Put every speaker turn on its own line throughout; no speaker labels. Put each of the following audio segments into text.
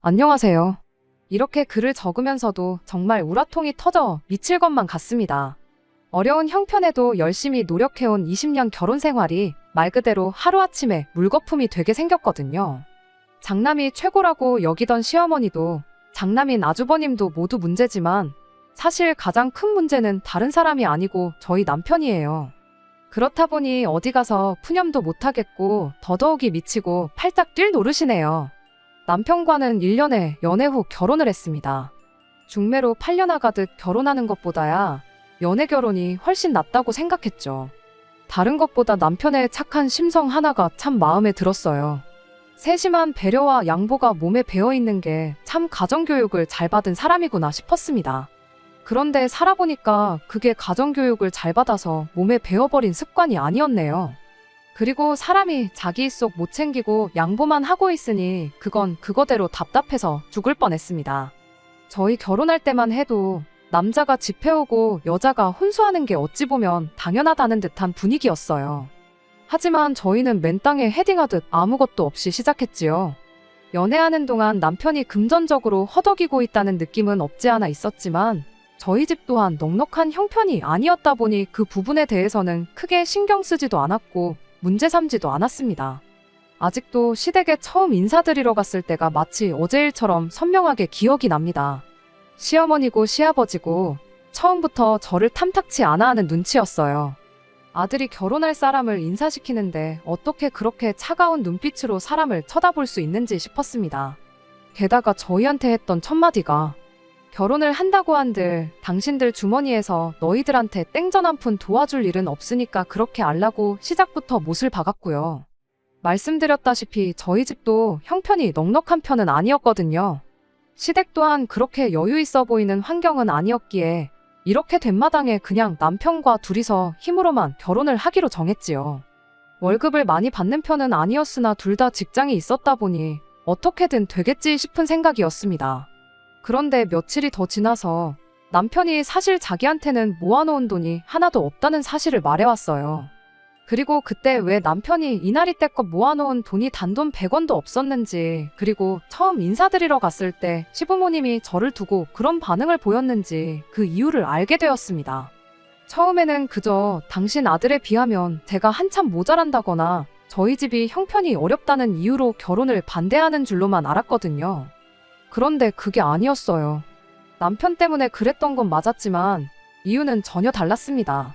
안녕하세요. 이렇게 글을 적으면서도 정말 우라통이 터져 미칠 것만 같습니다. 어려운 형편에도 열심히 노력해온 20년 결혼 생활이 말 그대로 하루아침에 물거품이 되게 생겼거든요. 장남이 최고라고 여기던 시어머니도 장남인 아주버님도 모두 문제지만 사실 가장 큰 문제는 다른 사람이 아니고 저희 남편이에요. 그렇다 보니 어디 가서 푸념도 못하겠고 더더욱이 미치고 팔짝 뛸 노릇이네요. 남편과는 1년에 연애 후 결혼을 했습니다. 중매로 팔려나가듯 결혼하는 것보다야 연애 결혼이 훨씬 낫다고 생각했죠. 다른 것보다 남편의 착한 심성 하나가 참 마음에 들었어요. 세심한 배려와 양보가 몸에 배어 있는 게 참 가정교육을 잘 받은 사람이구나 싶었습니다. 그런데 살아보니까 그게 가정교육을 잘 받아서 몸에 배어버린 습관이 아니었네요. 그리고 사람이 자기 입속 못 챙기고 양보만 하고 있으니 그건 그거대로 답답해서 죽을 뻔했습니다. 저희 결혼할 때만 해도 남자가 집 해오고 여자가 혼수하는 게 어찌 보면 당연하다는 듯한 분위기였어요. 하지만 저희는 맨 땅에 헤딩하듯 아무것도 없이 시작했지요. 연애하는 동안 남편이 금전적으로 허덕이고 있다는 느낌은 없지 않아 있었지만 저희 집 또한 넉넉한 형편이 아니었다 보니 그 부분에 대해서는 크게 신경 쓰지도 않았고 문제 삼지도 않았습니다. 아직도 시댁에 처음 인사드리러 갔을 때가 마치 어제 일처럼 선명하게 기억이 납니다. 시어머니고 시아버지고 처음부터 저를 탐탁치 않아 하는 눈치였어요. 아들이 결혼할 사람을 인사시키는데 어떻게 그렇게 차가운 눈빛으로 사람을 쳐다볼 수 있는지 싶었습니다. 게다가 저희한테 했던 첫마디가 결혼을 한다고 한들 당신들 주머니에서 너희들한테 땡전 한 푼 도와줄 일은 없으니까 그렇게 알라고 시작부터 못을 박았고요. 말씀드렸다시피 저희 집도 형편이 넉넉한 편은 아니었거든요. 시댁 또한 그렇게 여유 있어 보이는 환경은 아니었기에 이렇게 된 마당에 그냥 남편과 둘이서 힘으로만 결혼을 하기로 정했지요. 월급을 많이 받는 편은 아니었으나 둘 다 직장이 있었다 보니 어떻게든 되겠지 싶은 생각이었습니다. 그런데 며칠이 더 지나서 남편이 사실 자기한테는 모아놓은 돈이 하나도 없다는 사실을 말해왔어요. 그리고 그때 왜 남편이 이날이 때껏 모아놓은 돈이 단돈 100원도 없었는지, 그리고 처음 인사드리러 갔을 때 시부모님이 저를 두고 그런 반응을 보였는지 그 이유를 알게 되었습니다. 처음에는 그저 당신 아들에 비하면 제가 한참 모자란다거나 저희 집이 형편이 어렵다는 이유로 결혼을 반대하는 줄로만 알았거든요. 그런데 그게 아니었어요. 남편 때문에 그랬던 건 맞았지만 이유는 전혀 달랐습니다.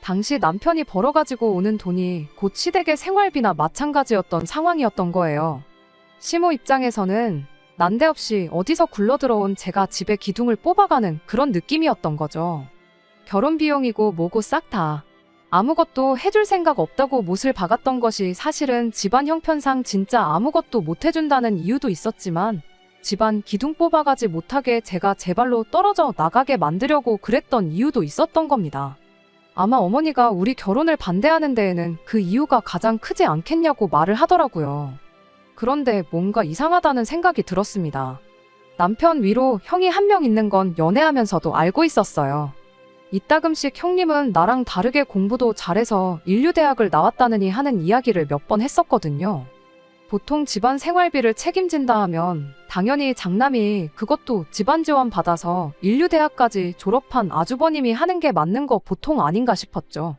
당시 남편이 벌어가지고 오는 돈이 곧 시댁의 생활비나 마찬가지였던 상황이었던 거예요. 시모 입장에서는 난데없이 어디서 굴러들어온 제가 집에 기둥을 뽑아가는 그런 느낌이었던 거죠. 결혼 비용이고 뭐고 싹 다. 아무것도 해줄 생각 없다고 못을 박았던 것이 사실은 집안 형편상 진짜 아무것도 못 해준다는 이유도 있었지만 집안 기둥 뽑아가지 못하게 제가 제 발로 떨어져 나가게 만들려고 그랬던 이유도 있었던 겁니다. 아마 어머니가 우리 결혼을 반대하는 데에는 그 이유가 가장 크지 않겠냐고 말을 하더라고요. 그런데 뭔가 이상하다는 생각이 들었습니다. 남편 위로 형이 한 명 있는 건 연애하면서도 알고 있었어요. 이따금씩 형님은 나랑 다르게 공부도 잘해서 인류대학을 나왔다느니 하는 이야기를 몇 번 했었거든요. 보통 집안 생활비를 책임진다 하면 당연히 장남이 그것도 집안 지원 받아서 인류대학까지 졸업한 아주버님이 하는 게 맞는 거 보통 아닌가 싶었죠.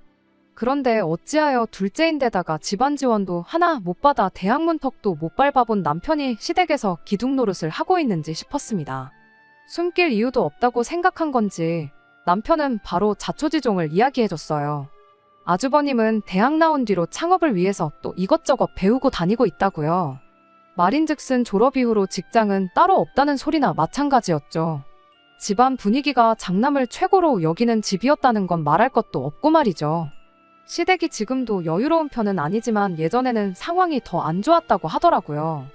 그런데 어찌하여 둘째인데다가 집안 지원도 하나 못 받아 대학 문턱도 못 밟아본 남편이 시댁에서 기둥 노릇을 하고 있는지 싶었습니다. 숨길 이유도 없다고 생각한 건지 남편은 바로 자초지종을 이야기해줬어요. 아주버님은 대학 나온 뒤로 창업을 위해서 또 이것저것 배우고 다니고 있다고요. 말인즉슨 졸업 이후로 직장은 따로 없다는 소리나 마찬가지였죠. 집안 분위기가 장남을 최고로 여기는 집이었다는 건 말할 것도 없고 말이죠. 시댁이 지금도 여유로운 편은 아니지만 예전에는 상황이 더 안 좋았다고 하더라고요.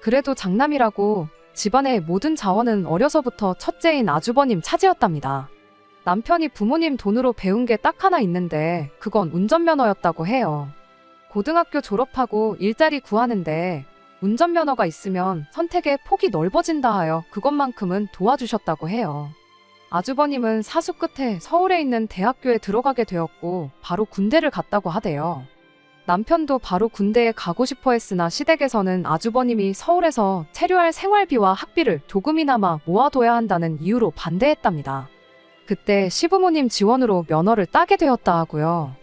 그래도 장남이라고 집안의 모든 자원은 어려서부터 첫째인 아주버님 차지였답니다. 남편이 부모님 돈으로 배운 게 딱 하나 있는데 그건 운전면허였다고 해요. 고등학교 졸업하고 일자리 구하는데 운전면허가 있으면 선택의 폭이 넓어진다 하여 그것만큼은 도와주셨다고 해요. 아주버님은 사수 끝에 서울에 있는 대학교에 들어가게 되었고 바로 군대를 갔다고 하대요. 남편도 바로 군대에 가고 싶어 했으나 시댁에서는 아주버님이 서울에서 체류할 생활비와 학비를 조금이나마 모아둬야 한다는 이유로 반대했답니다. 그때 시부모님 지원으로 면허를 따게 되었다 하고요.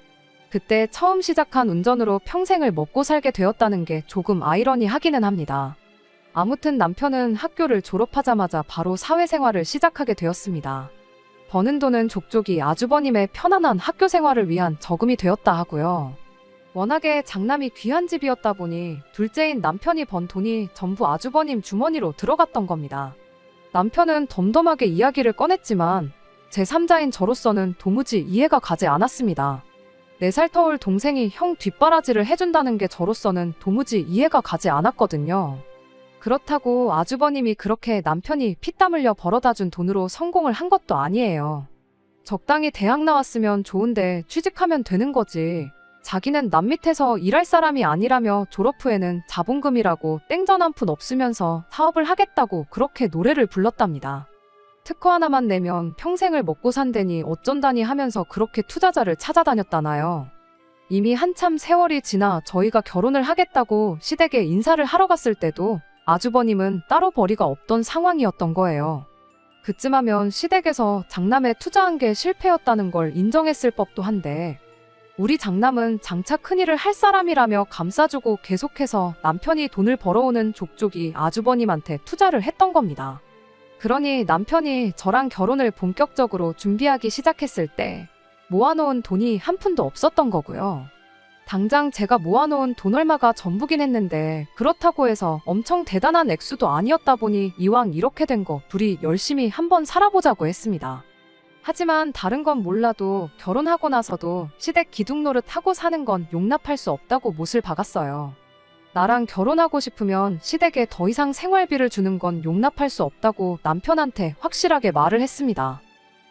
그때 처음 시작한 운전으로 평생을 먹고 살게 되었다는 게 조금 아이러니하기는 합니다. 아무튼 남편은 학교를 졸업하자마자 바로 사회생활을 시작하게 되었습니다. 버는 돈은 족족이 아주버님의 편안한 학교 생활을 위한 저금이 되었다 하고요. 워낙에 장남이 귀한 집이었다 보니 둘째인 남편이 번 돈이 전부 아주버님 주머니로 들어갔던 겁니다. 남편은 덤덤하게 이야기를 꺼냈지만 제3자인 저로서는 도무지 이해가 가지 않았습니다. 4살 터울 동생이 형 뒷바라지를 해준다는 게 저로서는 도무지 이해가 가지 않았거든요. 그렇다고 아주버님이 그렇게 남편이 피땀 흘려 벌어다 준 돈으로 성공을 한 것도 아니에요. 적당히 대학 나왔으면 좋은데 취직하면 되는 거지. 자기는 남 밑에서 일할 사람이 아니라며 졸업 후에는 자본금이라고 땡전 한 푼 없으면서 사업을 하겠다고 그렇게 노래를 불렀답니다. 특허 하나만 내면 평생을 먹고 산다니 어쩐다니 하면서 그렇게 투자자를 찾아다녔다나요. 이미 한참 세월이 지나 저희가 결혼을 하겠다고 시댁에 인사를 하러 갔을 때도 아주버님은 따로 벌이가 없던 상황이었던 거예요. 그쯤 하면 시댁에서 장남에 투자한 게 실패였다는 걸 인정했을 법도 한데 우리 장남은 장차 큰일을 할 사람이라며 감싸주고 계속해서 남편이 돈을 벌어오는 족족이 아주버님한테 투자를 했던 겁니다. 그러니 남편이 저랑 결혼을 본격적으로 준비하기 시작했을 때 모아놓은 돈이 한 푼도 없었던 거고요. 당장 제가 모아놓은 돈 얼마가 전부긴 했는데 그렇다고 해서 엄청 대단한 액수도 아니었다 보니 이왕 이렇게 된 거 둘이 열심히 한번 살아보자고 했습니다. 하지만 다른 건 몰라도 결혼하고 나서도 시댁 기둥 노릇 하고 사는 건 용납할 수 없다고 못을 박았어요. 나랑 결혼하고 싶으면 시댁에 더 이상 생활비를 주는 건 용납할 수 없다고 남편한테 확실하게 말을 했습니다.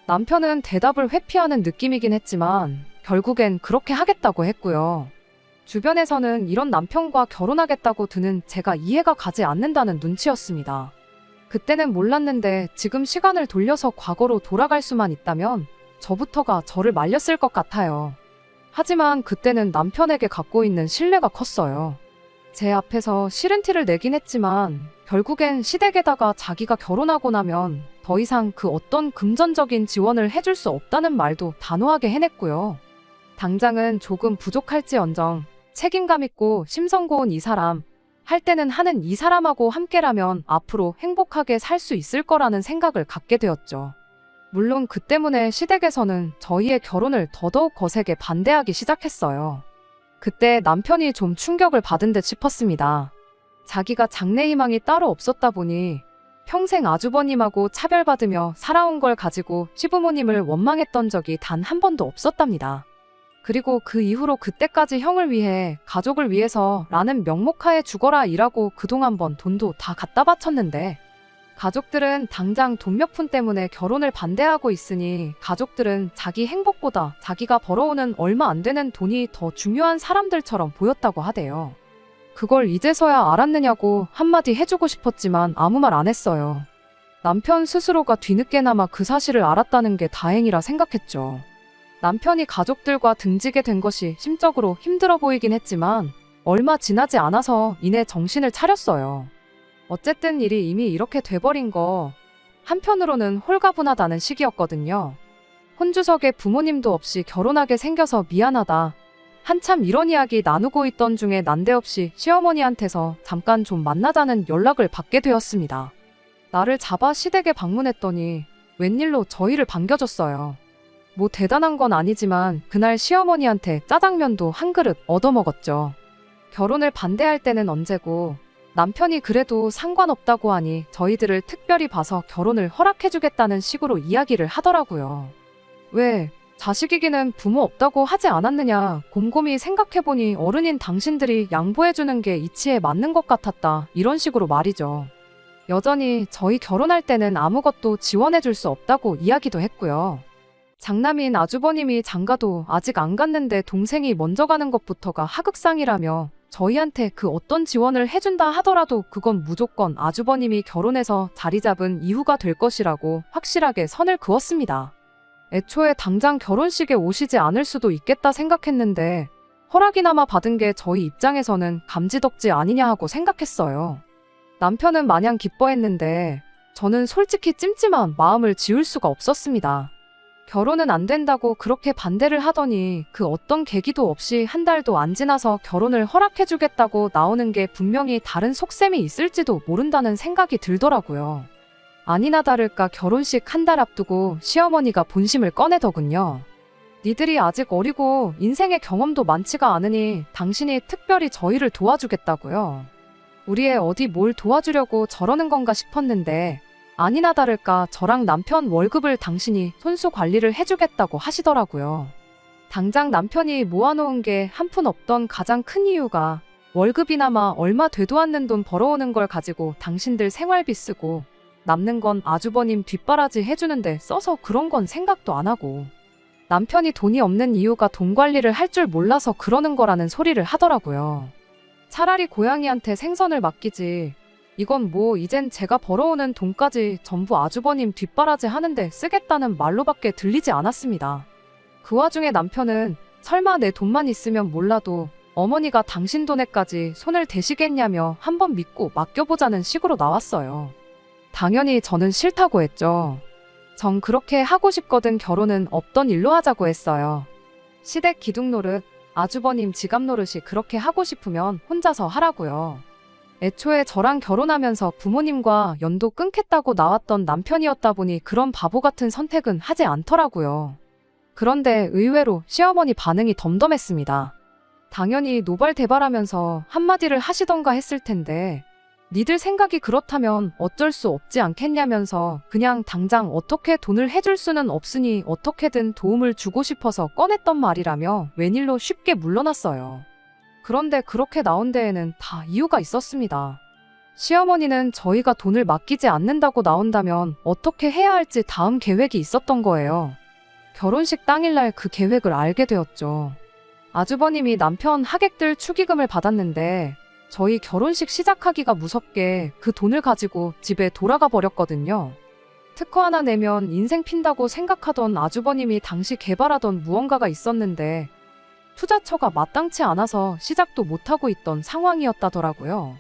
남편은 대답을 회피하는 느낌이긴 했지만 결국엔 그렇게 하겠다고 했고요. 주변에서는 이런 남편과 결혼하겠다고 드는 제가 이해가 가지 않는다는 눈치였습니다. 그때는 몰랐는데 지금 시간을 돌려서 과거로 돌아갈 수만 있다면 저부터가 저를 말렸을 것 같아요. 하지만 그때는 남편에게 갖고 있는 신뢰가 컸어요. 제 앞에서 싫은 티를 내긴 했지만 결국엔 시댁에다가 자기가 결혼하고 나면 더 이상 그 어떤 금전적인 지원을 해줄 수 없다는 말도 단호하게 해냈고요. 당장은 조금 부족할지언정 책임감 있고 심성 고운 이 사람, 할 때는 하는 이 사람하고 함께라면 앞으로 행복하게 살 수 있을 거라는 생각을 갖게 되었죠. 물론 그 때문에 시댁에서는 저희의 결혼을 더더욱 거세게 반대하기 시작했어요. 그때 남편이 좀 충격을 받은 듯 싶었습니다. 자기가 장래 희망이 따로 없었다 보니 평생 아주버님하고 차별받으며 살아온 걸 가지고 시부모님을 원망했던 적이 단 한 번도 없었답니다. 그리고 그 이후로 그때까지 형을 위해 가족을 위해서 라는 명목하에 죽어라 일하고 그동안 번 돈도 다 갖다 바쳤는데 가족들은 당장 돈 몇 푼 때문에 결혼을 반대하고 있으니 가족들은 자기 행복보다 자기가 벌어오는 얼마 안 되는 돈이 더 중요한 사람들처럼 보였다고 하대요. 그걸 이제서야 알았느냐고 한마디 해주고 싶었지만 아무 말 안 했어요. 남편 스스로가 뒤늦게나마 그 사실을 알았다는 게 다행이라 생각했죠. 남편이 가족들과 등지게 된 것이 심적으로 힘들어 보이긴 했지만 얼마 지나지 않아서 이내 정신을 차렸어요. 어쨌든 일이 이미 이렇게 돼버린 거 한편으로는 홀가분하다는 시기였거든요. 혼주석에 부모님도 없이 결혼하게 생겨서 미안하다. 한참 이런 이야기 나누고 있던 중에 난데없이 시어머니한테서 잠깐 좀 만나자는 연락을 받게 되었습니다. 나를 잡아 시댁에 방문했더니 웬일로 저희를 반겨줬어요. 뭐 대단한 건 아니지만 그날 시어머니한테 짜장면도 한 그릇 얻어먹었죠. 결혼을 반대할 때는 언제고 남편이 그래도 상관없다고 하니 저희들을 특별히 봐서 결혼을 허락해주겠다는 식으로 이야기를 하더라고요. 왜 자식이기는 부모 없다고 하지 않았느냐 곰곰이 생각해보니 어른인 당신들이 양보해주는 게 이치에 맞는 것 같았다 이런 식으로 말이죠. 여전히 저희 결혼할 때는 아무것도 지원해줄 수 없다고 이야기도 했고요. 장남인 아주버님이 장가도 아직 안 갔는데 동생이 먼저 가는 것부터가 하극상이라며 저희한테 그 어떤 지원을 해준다 하더라도 그건 무조건 아주버님이 결혼해서 자리 잡은 이후가 될 것이라고 확실하게 선을 그었습니다. 애초에 당장 결혼식에 오시지 않을 수도 있겠다 생각했는데 허락이나마 받은 게 저희 입장에서는 감지덕지 아니냐 하고 생각했어요. 남편은 마냥 기뻐했는데 저는 솔직히 찜찜한 마음을 지울 수가 없었습니다. 결혼은 안 된다고 그렇게 반대를 하더니 그 어떤 계기도 없이 한 달도 안 지나서 결혼을 허락해주겠다고 나오는 게 분명히 다른 속셈이 있을지도 모른다는 생각이 들더라고요. 아니나 다를까 결혼식 한 달 앞두고 시어머니가 본심을 꺼내더군요. 니들이 아직 어리고 인생의 경험도 많지가 않으니 당신이 특별히 저희를 도와주겠다고요. 우리 애 어디 뭘 도와주려고 저러는 건가 싶었는데 아니나 다를까 저랑 남편 월급을 당신이 손수 관리를 해주겠다고 하시더라고요. 당장 남편이 모아놓은 게 한 푼 없던 가장 큰 이유가 월급이나마 얼마 되도 않는 돈 벌어오는 걸 가지고 당신들 생활비 쓰고 남는 건 아주버님 뒷바라지 해주는데 써서 그런 건 생각도 안 하고 남편이 돈이 없는 이유가 돈 관리를 할 줄 몰라서 그러는 거라는 소리를 하더라고요. 차라리 고양이한테 생선을 맡기지. 이건 뭐 이젠 제가 벌어오는 돈까지 전부 아주버님 뒷바라지 하는데 쓰겠다는 말로밖에 들리지 않았습니다. 그 와중에 남편은 설마 내 돈만 있으면 몰라도 어머니가 당신 돈에까지 손을 대시겠냐며 한번 믿고 맡겨보자는 식으로 나왔어요. 당연히 저는 싫다고 했죠. 전 그렇게 하고 싶거든 결혼은 없던 일로 하자고 했어요. 시댁 기둥 노릇, 아주버님 지갑 노릇이 그렇게 하고 싶으면 혼자서 하라고요. 애초에 저랑 결혼하면서 부모님과 연도 끊겠다고 나왔던 남편이었다 보니 그런 바보 같은 선택은 하지 않더라고요. 그런데 의외로 시어머니 반응이 덤덤했습니다. 당연히 노발대발하면서 한마디를 하시던가 했을 텐데 니들 생각이 그렇다면 어쩔 수 없지 않겠냐면서 그냥 당장 어떻게 돈을 해줄 수는 없으니 어떻게든 도움을 주고 싶어서 꺼냈던 말이라며 웬일로 쉽게 물러났어요. 그런데 그렇게 나온 데에는 다 이유가 있었습니다. 시어머니는 저희가 돈을 맡기지 않는다고 나온다면 어떻게 해야 할지 다음 계획이 있었던 거예요. 결혼식 당일날 그 계획을 알게 되었죠. 아주버님이 남편 하객들 축의금을 받았는데 저희 결혼식 시작하기가 무섭게 그 돈을 가지고 집에 돌아가 버렸거든요. 특허 하나 내면 인생 핀다고 생각하던 아주버님이 당시 개발하던 무언가가 있었는데 투자처가 마땅치 않아서 시작도 못하고 있던 상황이었다더라고요.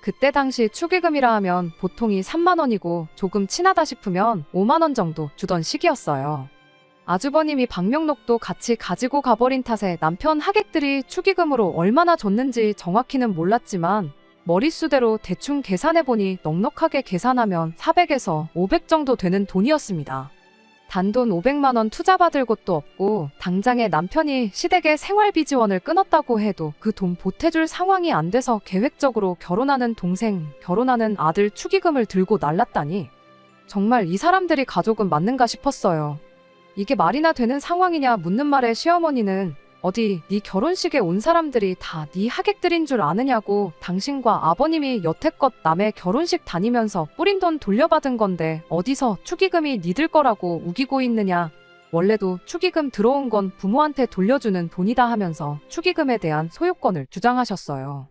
그때 당시 축의금이라 하면 보통이 3만원이고 조금 친하다 싶으면 5만원 정도 주던 시기였어요. 아주버님이 방명록도 같이 가지고 가버린 탓에 남편 하객들이 축의금으로 얼마나 줬는지 정확히는 몰랐지만 머릿수대로 대충 계산해보니 넉넉하게 계산하면 400에서 500 정도 되는 돈이었습니다. 단돈 500만 원 투자받을 곳도 없고 당장에 남편이 시댁에 생활비 지원을 끊었다고 해도 그 돈 보태줄 상황이 안 돼서 계획적으로 결혼하는 동생, 결혼하는 아들 축의금을 들고 날랐다니 정말 이 사람들이 가족은 맞는가 싶었어요. 이게 말이나 되는 상황이냐 묻는 말에 시어머니는 어디 네 결혼식에 온 사람들이 다 네 하객들인 줄 아느냐고 당신과 아버님이 여태껏 남의 결혼식 다니면서 뿌린 돈 돌려받은 건데 어디서 축의금이 니들 거라고 우기고 있느냐 원래도 축의금 들어온 건 부모한테 돌려주는 돈이다 하면서 축의금에 대한 소유권을 주장하셨어요.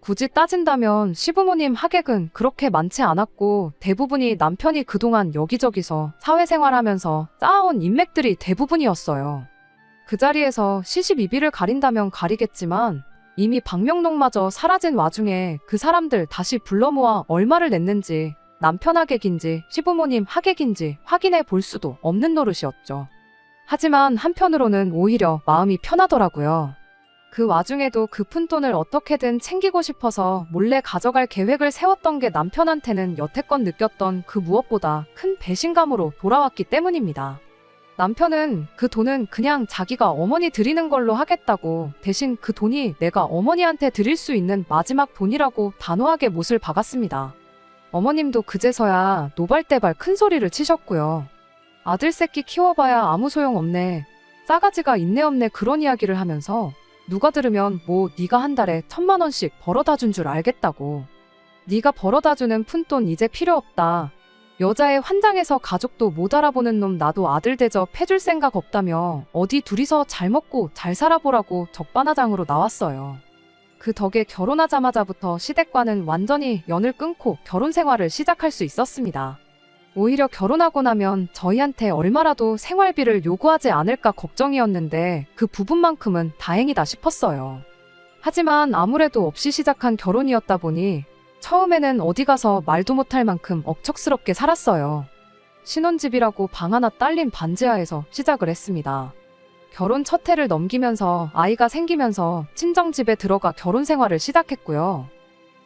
굳이 따진다면 시부모님 하객은 그렇게 많지 않았고 대부분이 남편이 그동안 여기저기서 사회생활하면서 쌓아온 인맥들이 대부분이었어요. 그 자리에서 시시비비를 가린다면 가리겠지만 이미 방명록마저 사라진 와중에 그 사람들 다시 불러 모아 얼마를 냈는지 남편 하객인지 시부모님 하객인지 확인해 볼 수도 없는 노릇이었죠. 하지만 한편으로는 오히려 마음이 편하더라고요. 그 와중에도 그 푼돈을 어떻게든 챙기고 싶어서 몰래 가져갈 계획을 세웠던 게 남편한테는 여태껏 느꼈던 그 무엇보다 큰 배신감으로 돌아왔기 때문입니다. 남편은 그 돈은 그냥 자기가 어머니 드리는 걸로 하겠다고 대신 그 돈이 내가 어머니한테 드릴 수 있는 마지막 돈이라고 단호하게 못을 박았습니다. 어머님도 그제서야 노발대발 큰 소리를 치셨고요. 아들 새끼 키워봐야 아무 소용 없네. 싸가지가 있네 없네 그런 이야기를 하면서 누가 들으면 뭐 네가 한 달에 천만 원씩 벌어다 준 줄 알겠다고. 네가 벌어다 주는 푼돈 이제 필요 없다. 여자의 환장해서 가족도 못 알아보는 놈 나도 아들 대접 해줄 생각 없다며 어디 둘이서 잘 먹고 잘 살아보라고 적반하장으로 나왔어요. 그 덕에 결혼하자마자부터 시댁과는 완전히 연을 끊고 결혼 생활을 시작할 수 있었습니다. 오히려 결혼하고 나면 저희한테 얼마라도 생활비를 요구하지 않을까 걱정이었는데 그 부분만큼은 다행이다 싶었어요. 하지만 아무래도 없이 시작한 결혼이었다 보니 처음에는 어디 가서 말도 못할 만큼 억척스럽게 살았어요. 신혼집이라고 방 하나 딸린 반지하에서 시작을 했습니다. 결혼 첫 해를 넘기면서 아이가 생기면서 친정집에 들어가 결혼 생활을 시작했고요.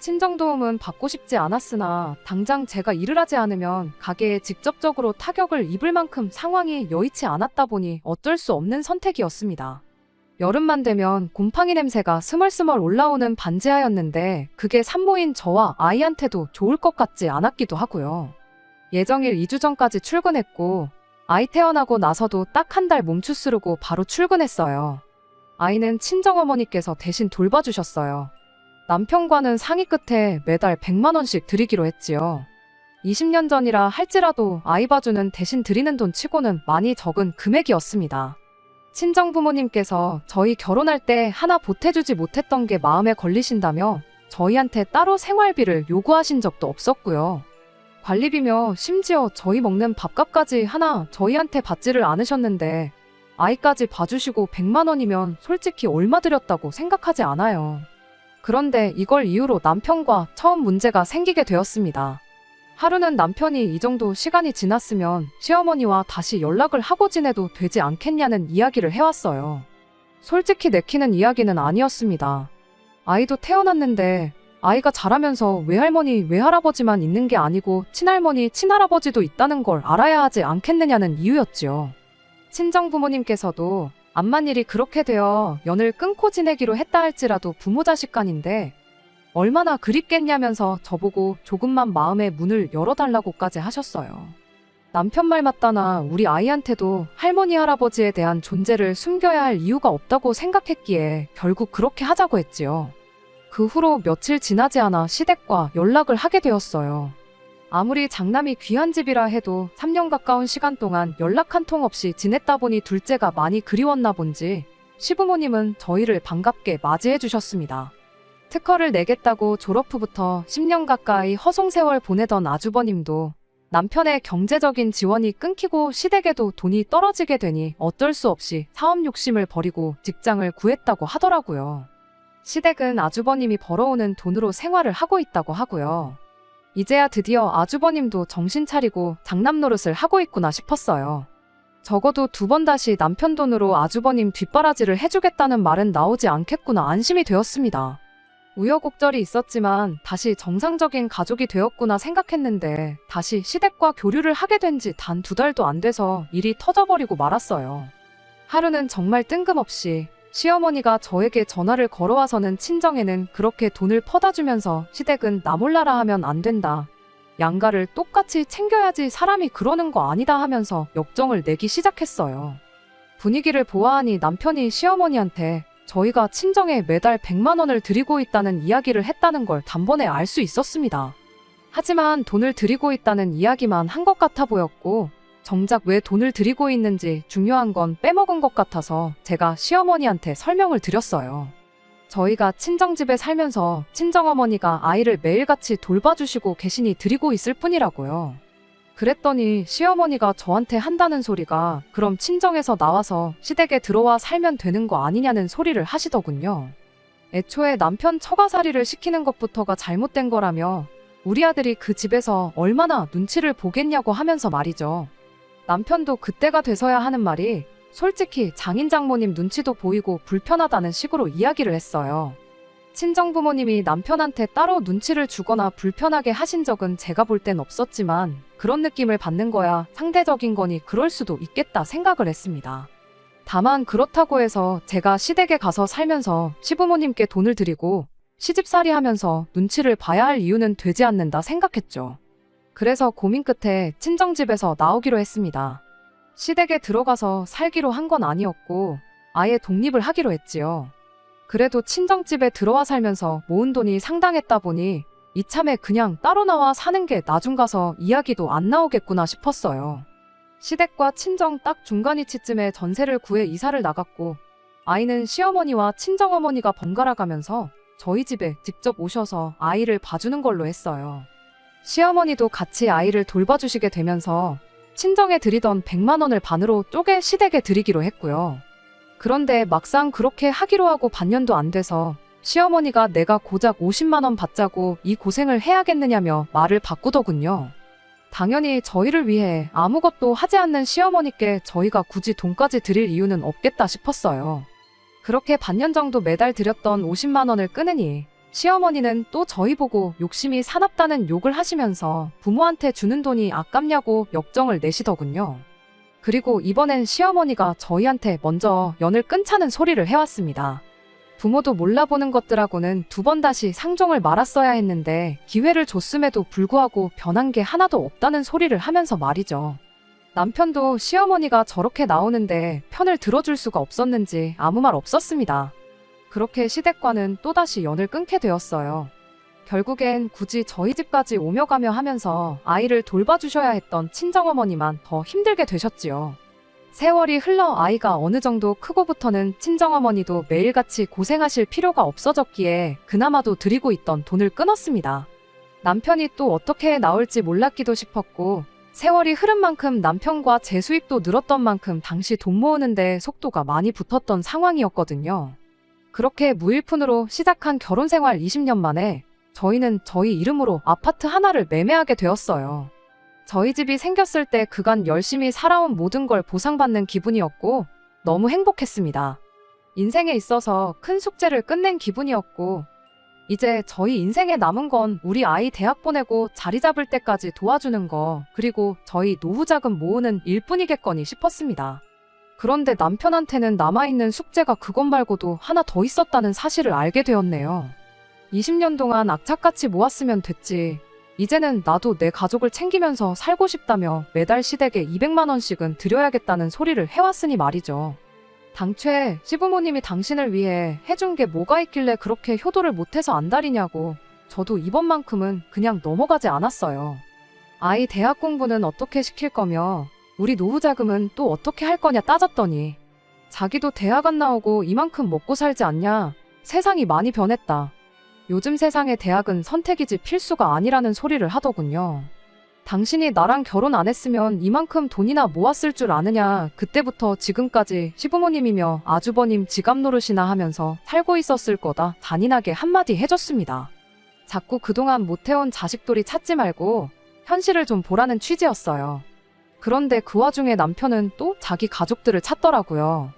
친정 도움은 받고 싶지 않았으나 당장 제가 일을 하지 않으면 가게에 직접적으로 타격을 입을 만큼 상황이 여의치 않았다 보니 어쩔 수 없는 선택이었습니다. 여름만 되면 곰팡이 냄새가 스멀스멀 올라오는 반지하였는데 그게 산모인 저와 아이한테도 좋을 것 같지 않았기도 하고요. 예정일 2주 전까지 출근했고 아이 태어나고 나서도 딱 한 달 몸추 스르고 바로 출근했어요. 아이는 친정어머니께서 대신 돌봐주셨어요. 남편과는 상의 끝에 매달 100만 원씩 드리기로 했지요. 20년 전이라 할지라도 아이 봐주는 대신 드리는 돈 치고는 많이 적은 금액이었습니다. 친정 부모님께서 저희 결혼할 때 하나 보태주지 못했던 게 마음에 걸리신다며 저희한테 따로 생활비를 요구하신 적도 없었고요. 관리비며 심지어 저희 먹는 밥값까지 하나 저희한테 받지를 않으셨는데 아이까지 봐주시고 100만 원이면 솔직히 얼마 드렸다고 생각하지 않아요. 그런데 이걸 이유로 남편과 처음 문제가 생기게 되었습니다. 하루는 남편이 이 정도 시간이 지났으면 시어머니와 다시 연락을 하고 지내도 되지 않겠냐는 이야기를 해왔어요. 솔직히 내키는 이야기는 아니었습니다. 아이도 태어났는데 아이가 자라면서 외할머니, 외할아버지만 있는 게 아니고 친할머니, 친할아버지도 있다는 걸 알아야 하지 않겠느냐는 이유였지요. 친정 부모님께서도 암만 일이 그렇게 되어 연을 끊고 지내기로 했다 할지라도 부모 자식 간인데 얼마나 그립겠냐면서 저보고 조금만 마음의 문을 열어달라고까지 하셨어요. 남편 말 맞다나 우리 아이한테도 할머니 할아버지에 대한 존재를 숨겨야 할 이유가 없다고 생각했기에 결국 그렇게 하자고 했지요. 그 후로 며칠 지나지 않아 시댁과 연락을 하게 되었어요. 아무리 장남이 귀한 집이라 해도 3년 가까운 시간 동안 연락 한 통 없이 지냈다 보니 둘째가 많이 그리웠나 본지 시부모님은 저희를 반갑게 맞이해 주셨습니다. 특허를 내겠다고 졸업 후부터 10년 가까이 허송세월 보내던 아주버님도 남편의 경제적인 지원이 끊기고 시댁에도 돈이 떨어지게 되니 어쩔 수 없이 사업 욕심을 버리고 직장을 구했다고 하더라고요. 시댁은 아주버님이 벌어오는 돈으로 생활을 하고 있다고 하고요. 이제야 드디어 아주버님도 정신 차리고 장남 노릇을 하고 있구나 싶었어요. 적어도 두 번 다시 남편 돈으로 아주버님 뒷바라지를 해주겠다는 말은 나오지 않겠구나 안심이 되었습니다. 우여곡절이 있었지만 다시 정상적인 가족이 되었구나 생각했는데 다시 시댁과 교류를 하게 된 지 단 두 달도 안 돼서 일이 터져버리고 말았어요. 하루는 정말 뜬금없이 시어머니가 저에게 전화를 걸어와서는 친정에는 그렇게 돈을 퍼다 주면서 시댁은 나 몰라라 하면 안 된다. 양가를 똑같이 챙겨야지 사람이 그러는 거 아니다 하면서 역정을 내기 시작했어요. 분위기를 보아하니 남편이 시어머니한테 저희가 친정에 매달 100만 원을 드리고 있다는 이야기를 했다는 걸 단번에 알 수 있었습니다. 하지만 돈을 드리고 있다는 이야기만 한 것 같아 보였고 정작 왜 돈을 드리고 있는지 중요한 건 빼먹은 것 같아서 제가 시어머니한테 설명을 드렸어요. 저희가 친정집에 살면서 친정어머니가 아이를 매일같이 돌봐주시고 계시니 드리고 있을 뿐이라고요. 그랬더니 시어머니가 저한테 한다는 소리가 그럼 친정에서 나와서 시댁에 들어와 살면 되는 거 아니냐는 소리를 하시더군요. 애초에 남편 처가살이를 시키는 것부터가 잘못된 거라며 우리 아들이 그 집에서 얼마나 눈치를 보겠냐고 하면서 말이죠. 남편도 그때가 돼서야 하는 말이 솔직히 장인 장모님 눈치도 보이고 불편하다는 식으로 이야기를 했어요. 친정 부모님이 남편한테 따로 눈치를 주거나 불편하게 하신 적은 제가 볼 땐 없었지만 그런 느낌을 받는 거야 상대적인 거니 그럴 수도 있겠다 생각을 했습니다. 다만 그렇다고 해서 제가 시댁에 가서 살면서 시부모님께 돈을 드리고 시집살이 하면서 눈치를 봐야 할 이유는 되지 않는다 생각했죠. 그래서 고민 끝에 친정집에서 나오기로 했습니다. 시댁에 들어가서 살기로 한 건 아니었고 아예 독립을 하기로 했지요. 그래도 친정집에 들어와 살면서 모은 돈이 상당했다 보니 이참에 그냥 따로 나와 사는 게 나중 가서 이야기도 안 나오겠구나 싶었어요. 시댁과 친정 딱 중간 위치쯤에 전세를 구해 이사를 나갔고 아이는 시어머니와 친정어머니가 번갈아 가면서 저희 집에 직접 오셔서 아이를 봐주는 걸로 했어요. 시어머니도 같이 아이를 돌봐주시게 되면서 친정에 드리던 100만 원을 반으로 쪼개 시댁에 드리기로 했고요. 그런데 막상 그렇게 하기로 하고 반년도 안 돼서 시어머니가 내가 고작 50만 원 받자고 이 고생을 해야겠느냐며 말을 바꾸더군요. 당연히 저희를 위해 아무것도 하지 않는 시어머니께 저희가 굳이 돈까지 드릴 이유는 없겠다 싶었어요. 그렇게 반년 정도 매달 드렸던 50만 원을 끊으니 시어머니는 또 저희 보고 욕심이 사납다는 욕을 하시면서 부모한테 주는 돈이 아깝냐고 역정을 내시더군요. 그리고 이번엔 시어머니가 저희한테 먼저 연을 끊자는 소리를 해왔습니다. 부모도 몰라보는 것들하고는 두 번 다시 상종을 말았어야 했는데 기회를 줬음에도 불구하고 변한 게 하나도 없다는 소리를 하면서 말이죠. 남편도 시어머니가 저렇게 나오는데 편을 들어줄 수가 없었는지 아무 말 없었습니다. 그렇게 시댁과는 또다시 연을 끊게 되었어요. 결국엔 굳이 저희 집까지 오며 가며 하면서 아이를 돌봐주셔야 했던 친정어머니만 더 힘들게 되셨지요. 세월이 흘러 아이가 어느 정도 크고부터는 친정어머니도 매일같이 고생하실 필요가 없어졌기에 그나마도 드리고 있던 돈을 끊었습니다. 남편이 또 어떻게 나올지 몰랐기도 싶었고 세월이 흐른 만큼 남편과 제 수입도 늘었던 만큼 당시 돈 모으는데 속도가 많이 붙었던 상황이었거든요. 그렇게 무일푼으로 시작한 결혼 생활 20년 만에 저희는 저희 이름으로 아파트 하나를 매매하게 되었어요. 저희 집이 생겼을 때 그간 열심히 살아온 모든 걸 보상받는 기분이었고 너무 행복했습니다. 인생에 있어서 큰 숙제를 끝낸 기분이었고 이제 저희 인생에 남은 건 우리 아이 대학 보내고 자리 잡을 때까지 도와주는 거 그리고 저희 노후 자금 모으는 일뿐이겠거니 싶었습니다. 그런데 남편한테는 남아있는 숙제가 그것 말고도 하나 더 있었다는 사실을 알게 되었네요. 20년 동안 악착같이 모았으면 됐지. 이제는 나도 내 가족을 챙기면서 살고 싶다며 매달 시댁에 200만원씩은 드려야겠다는 소리를 해왔으니 말이죠. 당최 시부모님이 당신을 위해 해준 게 뭐가 있길래 그렇게 효도를 못해서 안달이냐고 저도 이번만큼은 그냥 넘어가지 않았어요. 아이 대학 공부는 어떻게 시킬 거며 우리 노후 자금은 또 어떻게 할 거냐 따졌더니 자기도 대학 안 나오고 이만큼 먹고 살지 않냐 세상이 많이 변했다. 요즘 세상의 대학은 선택이지 필수가 아니라는 소리를 하더군요. 당신이 나랑 결혼 안 했으면 이만큼 돈이나 모았을 줄 아느냐. 그때부터 지금까지 시부모님이며 아주버님 지갑 노릇이나 하면서 살고 있었을 거다. 잔인하게 한마디 해줬습니다. 자꾸 그동안 못해온 자식돌이 찾지 말고 현실을 좀 보라는 취지였어요. 그런데 그 와중에 남편은 또 자기 가족들을 찾더라고요.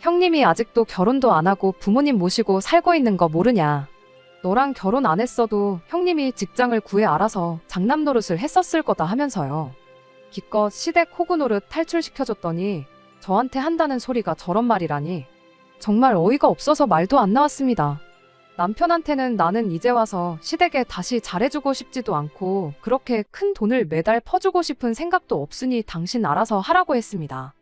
형님이 아직도 결혼도 안 하고 부모님 모시고 살고 있는 거 모르냐. 너랑 결혼 안 했어도 형님이 직장을 구해 알아서 장남 노릇을 했었을 거다 하면서요. 기껏 시댁 호구 노릇 탈출시켜줬더니 저한테 한다는 소리가 저런 말이라니 정말 어이가 없어서 말도 안 나왔습니다. 남편한테는 나는 이제 와서 시댁에 다시 잘해주고 싶지도 않고 그렇게 큰 돈을 매달 퍼주고 싶은 생각도 없으니 당신 알아서 하라고 했습니다.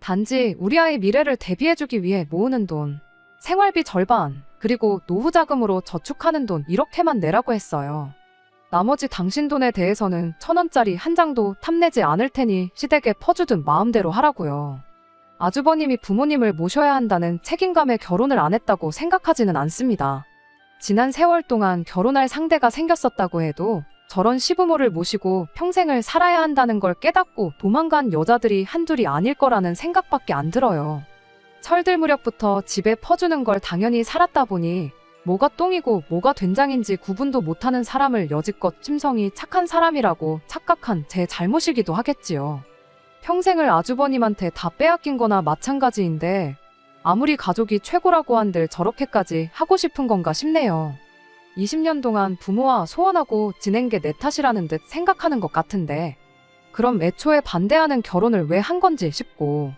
단지 우리 아이 미래를 대비해주기 위해 모으는 돈, 생활비 절반, 그리고 노후 자금으로 저축하는 돈 이렇게만 내라고 했어요. 나머지 당신 돈에 대해서는 천 원짜리 한 장도 탐내지 않을 테니 시댁에 퍼주든 마음대로 하라고요. 아주버님이 부모님을 모셔야 한다는 책임감에 결혼을 안 했다고 생각하지는 않습니다. 지난 세월 동안 결혼할 상대가 생겼었다고 해도 저런 시부모를 모시고 평생을 살아야 한다는 걸 깨닫고 도망간 여자들이 한둘이 아닐 거라는 생각밖에 안 들어요. 철들 무렵부터 집에 퍼주는 걸 당연히 살았다 보니 뭐가 똥이고 뭐가 된장인지 구분도 못하는 사람을 여지껏 심성이 착한 사람이라고 착각한 제 잘못이기도 하겠지요. 평생을 아주버님한테 다 빼앗긴 거나 마찬가지인데 아무리 가족이 최고라고 한들 저렇게까지 하고 싶은 건가 싶네요. 20년 동안 부모와 소원하고 지낸 게 내 탓이라는 듯 생각하는 것 같은데 그럼 애초에 반대하는 결혼을 왜 한 건지 싶고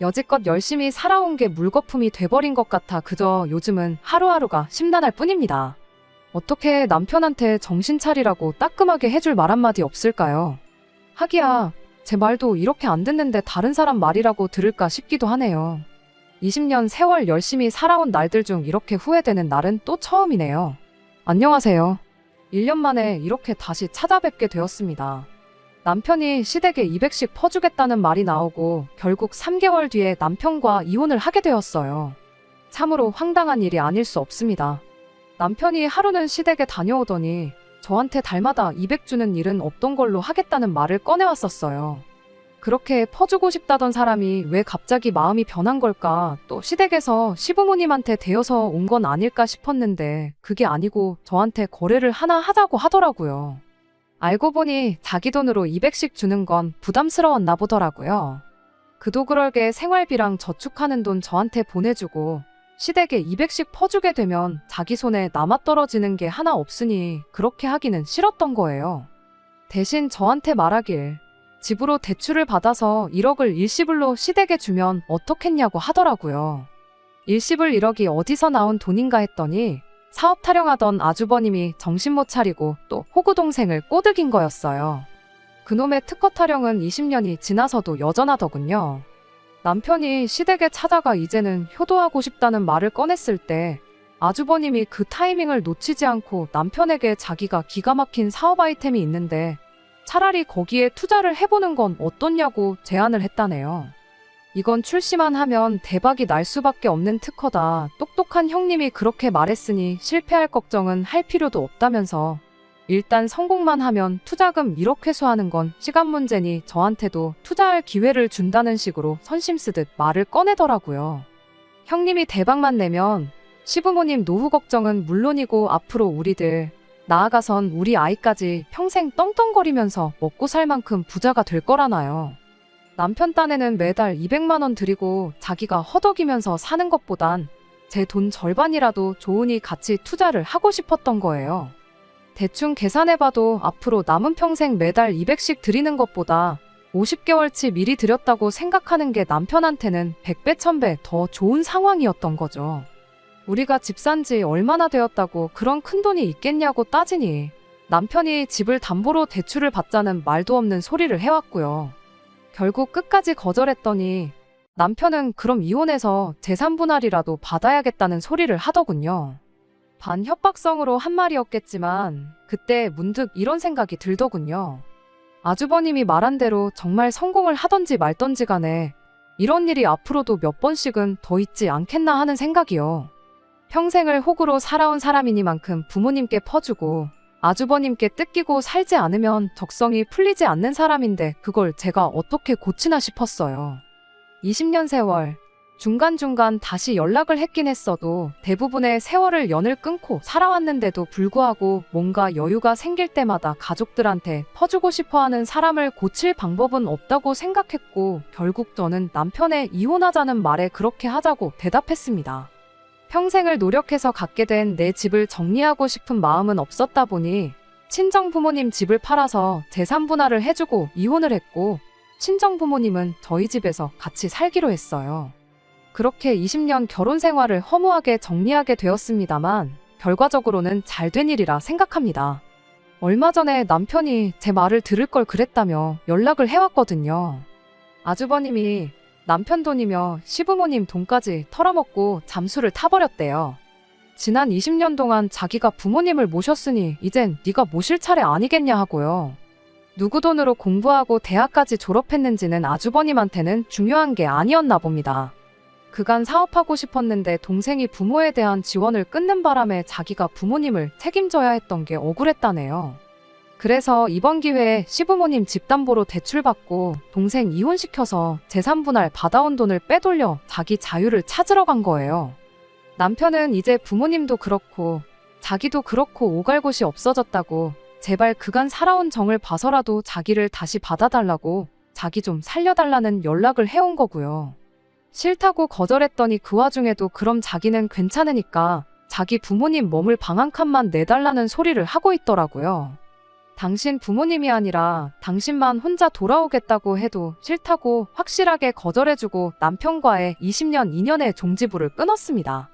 여지껏 열심히 살아온 게 물거품이 돼버린 것 같아 그저 요즘은 하루하루가 심란할 뿐입니다. 어떻게 남편한테 정신 차리라고 따끔하게 해줄 말 한마디 없을까요? 하기야, 제 말도 이렇게 안 듣는데 다른 사람 말이라고 들을까 싶기도 하네요. 20년 세월 열심히 살아온 날들 중 이렇게 후회되는 날은 또 처음이네요. 안녕하세요. 1년 만에 이렇게 다시 찾아뵙게 되었습니다. 남편이 시댁에 200씩 퍼주겠다는 말이 나오고 결국 3개월 뒤에 남편과 이혼을 하게 되었어요. 참으로 황당한 일이 아닐 수 없습니다. 남편이 하루는 시댁에 다녀오더니 저한테 달마다 200 주는 일은 없던 걸로 하겠다는 말을 꺼내왔었어요. 그렇게 퍼주고 싶다던 사람이 왜 갑자기 마음이 변한 걸까? 또 시댁에서 시부모님한테 대여서 온 건 아닐까 싶었는데 그게 아니고 저한테 거래를 하나 하자고 하더라고요. 알고 보니 자기 돈으로 200씩 주는 건 부담스러웠나 보더라고요. 그도 그럴게 생활비랑 저축하는 돈 저한테 보내주고 시댁에 200씩 퍼주게 되면 자기 손에 남아 떨어지는 게 하나 없으니 그렇게 하기는 싫었던 거예요. 대신 저한테 말하길 집으로 대출을 받아서 1억을 일시불로 시댁에 주면 어떻겠냐고 하더라고요. 일시불 1억이 어디서 나온 돈인가 했더니 사업 타령하던 아주버님이 정신 못 차리고 또 호구 동생을 꼬드긴 거였어요. 그놈의 특허 타령은 20년이 지나서도 여전하더군요. 남편이 시댁에 찾아가 이제는 효도하고 싶다는 말을 꺼냈을 때 아주버님이 그 타이밍을 놓치지 않고 남편에게 자기가 기가 막힌 사업 아이템이 있는데 차라리 거기에 투자를 해보는 건 어떻냐고 제안을 했다네요. 이건 출시만 하면 대박이 날 수밖에 없는 특허다. 똑똑한 형님이 그렇게 말했으니 실패할 걱정은 할 필요도 없다면서 일단 성공만 하면 투자금 1억 회수하는 건 시간 문제니 저한테도 투자할 기회를 준다는 식으로 선심 쓰듯 말을 꺼내더라고요. 형님이 대박만 내면 시부모님 노후 걱정은 물론이고 앞으로 우리들 나아가선 우리 아이까지 평생 떵떵거리면서 먹고 살 만큼 부자가 될 거라나요. 남편 딴에는 매달 200만 원 드리고 자기가 허덕이면서 사는 것보단 제 돈 절반이라도 좋으니 같이 투자를 하고 싶었던 거예요. 대충 계산해봐도 앞으로 남은 평생 매달 200씩 드리는 것보다 50개월치 미리 드렸다고 생각하는 게 남편한테는 100배, 1000배 더 좋은 상황이었던 거죠. 우리가 집 산 지 얼마나 되었다고 그런 큰 돈이 있겠냐고 따지니 남편이 집을 담보로 대출을 받자는 말도 없는 소리를 해왔고요. 결국 끝까지 거절했더니 남편은 그럼 이혼해서 재산 분할이라도 받아야겠다는 소리를 하더군요. 반협박성으로 한 말이었겠지만 그때 문득 이런 생각이 들더군요. 아주버님이 말한 대로 정말 성공을 하던지 말던지 간에 이런 일이 앞으로도 몇 번씩은 더 있지 않겠나 하는 생각이요. 평생을 호구로 살아온 사람이니만큼 부모님께 퍼주고 아주버님께 뜯기고 살지 않으면 적성이 풀리지 않는 사람인데 그걸 제가 어떻게 고치나 싶었어요. 20년 세월, 중간중간 다시 연락을 했긴 했어도 대부분의 세월을 연을 끊고 살아왔는데도 불구하고 뭔가 여유가 생길 때마다 가족들한테 퍼주고 싶어 하는 사람을 고칠 방법은 없다고 생각했고 결국 저는 남편의 이혼하자는 말에 그렇게 하자고 대답했습니다. 평생을 노력해서 갖게 된 내 집을 정리하고 싶은 마음은 없었다 보니 친정 부모님 집을 팔아서 재산 분할을 해주고 이혼을 했고 친정 부모님은 저희 집에서 같이 살기로 했어요. 그렇게 20년 결혼 생활을 허무하게 정리하게 되었습니다만 결과적으로는 잘 된 일이라 생각합니다. 얼마 전에 남편이 제 말을 들을 걸 그랬다며 연락을 해왔거든요. 아주버님이 남편 돈이며 시부모님 돈까지 털어먹고 잠수를 타버렸대요. 지난 20년 동안 자기가 부모님을 모셨으니 이젠 네가 모실 차례 아니겠냐 하고요. 누구 돈으로 공부하고 대학까지 졸업했는지는 아주버님한테는 중요한 게 아니었나 봅니다. 그간 사업하고 싶었는데 동생이 부모에 대한 지원을 끊는 바람에 자기가 부모님을 책임져야 했던 게 억울했다네요. 그래서 이번 기회에 시부모님 집담보로 대출받고 동생 이혼시켜서 재산분할 받아온 돈을 빼돌려 자기 자유를 찾으러 간 거예요. 남편은 이제 부모님도 그렇고 자기도 그렇고 오갈 곳이 없어졌다고 제발 그간 살아온 정을 봐서라도 자기를 다시 받아달라고 자기 좀 살려달라는 연락을 해온 거고요. 싫다고 거절했더니 그 와중에도 그럼 자기는 괜찮으니까 자기 부모님 머물 방한 칸만 내달라는 소리를 하고 있더라고요. 당신 부모님이 아니라 당신만 혼자 돌아오겠다고 해도 싫다고 확실하게 거절해주고 남편과의 20년 인연의 종지부를 끊었습니다.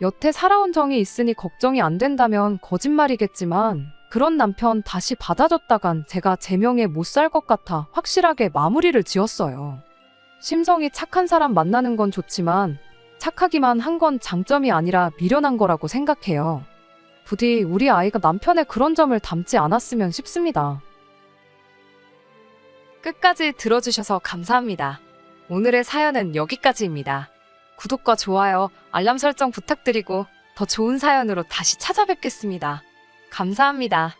여태 살아온 정이 있으니 걱정이 안 된다면 거짓말이겠지만 그런 남편 다시 받아줬다간 제가 제명에 못 살 것 같아 확실하게 마무리를 지었어요. 심성이 착한 사람 만나는 건 좋지만 착하기만 한 건 장점이 아니라 미련한 거라고 생각해요. 부디 우리 아이가 남편의 그런 점을 담지 않았으면 싶습니다. 끝까지 들어주셔서 감사합니다. 오늘의 사연은 여기까지입니다. 구독과 좋아요, 알람 설정 부탁드리고 더 좋은 사연으로 다시 찾아뵙겠습니다. 감사합니다.